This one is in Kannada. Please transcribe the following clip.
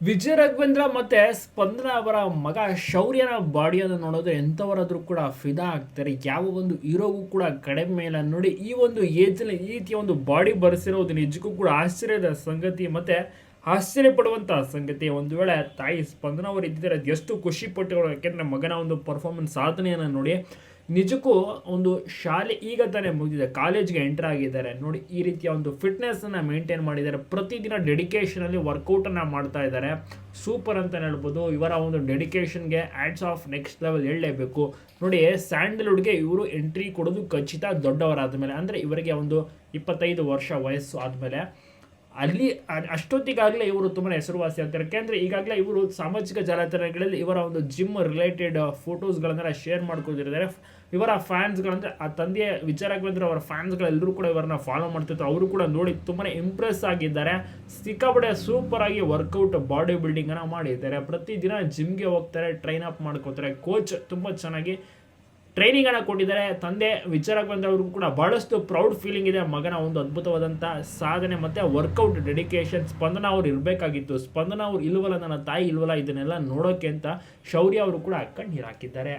ವಿಜಯ ರಾಘವೇಂದ್ರ ಮತ್ತೆ ಸ್ಪಂದನ ಅವರ ಮಗ ಶೌರ್ಯನ ಬಾಡಿಯನ್ನು ನೋಡೋದು ಎಂಥವರಾದರೂ ಕೂಡ ಫಿದಾ ಆಗ್ತಾರೆ. ಯಾವ ಒಂದು ಹೀರೋಗೂ ಕೂಡ ಕಡಿಮೆ ಇಲ್ಲ. ನೋಡಿ, ಈ ಒಂದು ಏಜ್ನಲ್ಲಿ ಈ ರೀತಿಯ ಒಂದು ಬಾಡಿ ಬರೆಸಿರೋದು ನಿಜಕ್ಕೂ ಕೂಡ ಆಶ್ಚರ್ಯದ ಸಂಗತಿ. ಮತ್ತೆ ಆಶ್ಚರ್ಯ ಪಡುವಂಥ ಸಂಗತಿ. ಒಂದು ವೇಳೆ ತಾಯಿ ಸ್ಪಂದನ ಅವರು ಇದ್ದಿದ್ದಾರೆ ಎಷ್ಟು ಖುಷಿ ಪಟ್ಟರು ಯಾಕೆಂದರೆ ಮಗನ ಒಂದು ಪರ್ಫಾರ್ಮೆನ್ಸ್ ಸಾಧನೆಯನ್ನು ನೋಡಿ ನಿಜಕ್ಕೂ ಒಂದು ಶಾಲೆ ಈಗ ತಾನೇ ಮುಗಿದಿದೆ. ಕಾಲೇಜ್ಗೆ ಎಂಟರ್ ಆಗಿದ್ದಾರೆ. ನೋಡಿ, ಈ ರೀತಿಯ ಒಂದು ಫಿಟ್ನೆಸ್ಸನ್ನು ಮೇಂಟೈನ್ ಮಾಡಿದ್ದಾರೆ. ಪ್ರತಿದಿನ ಡೆಡಿಕೇಶನಲ್ಲಿ ವರ್ಕೌಟನ್ನು ಮಾಡ್ತಾ ಇದ್ದಾರೆ. ಸೂಪರ್ ಅಂತ ಹೇಳ್ಬೋದು. ಇವರ ಒಂದು ಡೆಡಿಕೇಷನ್ಗೆ ಆ್ಯಡ್ಸ್ ಆಫ್ ನೆಕ್ಸ್ಟ್ ಲೆವೆಲ್ ಹೇಳಲೇಬೇಕು. ನೋಡಿ, ಸ್ಯಾಂಡಲ್ವುಡ್ಗೆ ಇವರು ಎಂಟ್ರಿ ಕೊಡೋದು ಖಚಿತ ದೊಡ್ಡವರಾದ ಮೇಲೆ ಅಂದರೆ ಇವರಿಗೆ ಒಂದು ಇಪ್ಪತ್ತೈದು ವರ್ಷ ವಯಸ್ಸು ಆದಮೇಲೆ. ಅಲ್ಲಿ ಅಷ್ಟೊತ್ತಿಗಾಗಲೇ ಇವರು ತುಂಬ ಹೆಸರುವಾಸಿ ಆಗ್ತಾರೆ. ಯಾಕೆಂದರೆ ಈಗಾಗಲೇ ಇವರು ಸಾಮಾಜಿಕ ಜಾಲತಾಣಗಳಲ್ಲಿ ಇವರ ಒಂದು ಜಿಮ್ ರಿಲೇಟೆಡ್ ಫೋಟೋಸ್ಗಳನ್ನೆಲ್ಲ ಶೇರ್ ಮಾಡ್ಕೊಂಡಿರ್ತಾರೆ ಇವರ ಫ್ಯಾನ್ಸ್ಗಳಂದ್ರೆ ಆ ತಂದೆಯ ವಿಚಾರಗಳಂದ್ರೆ ಅವರ ಫ್ಯಾನ್ಸ್ಗಳೆಲ್ಲರೂ ಕೂಡ ಇವರನ್ನ ಫಾಲೋ ಮಾಡ್ತಿದ್ರು. ಅವರು ಕೂಡ ನೋಡಿ ತುಂಬಾ ಇಂಪ್ರೆಸ್ ಆಗಿದ್ದಾರೆ. ಸಿಕ್ಕಾಪಟ್ಟೆ ಸೂಪರ್ ಆಗಿ ವರ್ಕೌಟ್ ಬಾಡಿ ಬಿಲ್ಡಿಂಗನ್ನು ಮಾಡಿದ್ದಾರೆ. ಪ್ರತಿದಿನ ಜಿಮ್ಗೆ ಹೋಗ್ತಾರೆ ಟ್ರೈನ್ ಅಪ್ ಮಾಡ್ಕೋತಾರೆ. ಕೋಚ್ ತುಂಬ ಚೆನ್ನಾಗಿ ಟ್ರೈನಿಂಗ್ ಅನ್ನ ಕೊಟ್ಟಿದ್ದಾರೆ. ತಂದೆ ವಿಚಾರ ಬಂದವ್ರಿಗೂ ಕೂಡ ಬಹಳಷ್ಟು ಪ್ರೌಡ್ ಫೀಲಿಂಗ್ ಇದೆ. ಮಗನ ಒಂದು ಅದ್ಭುತವಾದಂಥ ಸಾಧನೆ ಮತ್ತೆ ವರ್ಕೌಟ್ ಡೆಡಿಕೇಶನ್ ಸ್ಪಂದನ ಅವ್ರು ಇರಬೇಕಾಗಿತ್ತು. ಸ್ಪಂದನ ಅವ್ರು ಇಲ್ವಲ್ಲ, ನನ್ನ ತಾಯಿ ಇಲ್ವಲ್ಲ, ಇದನ್ನೆಲ್ಲ ನೋಡೋಕೆ ಅಂತ ಶೌರ್ಯ ಅವರು ಕೂಡ ಕಣ್ಣೀರು ಹಾಕಿದ್ದಾರೆ.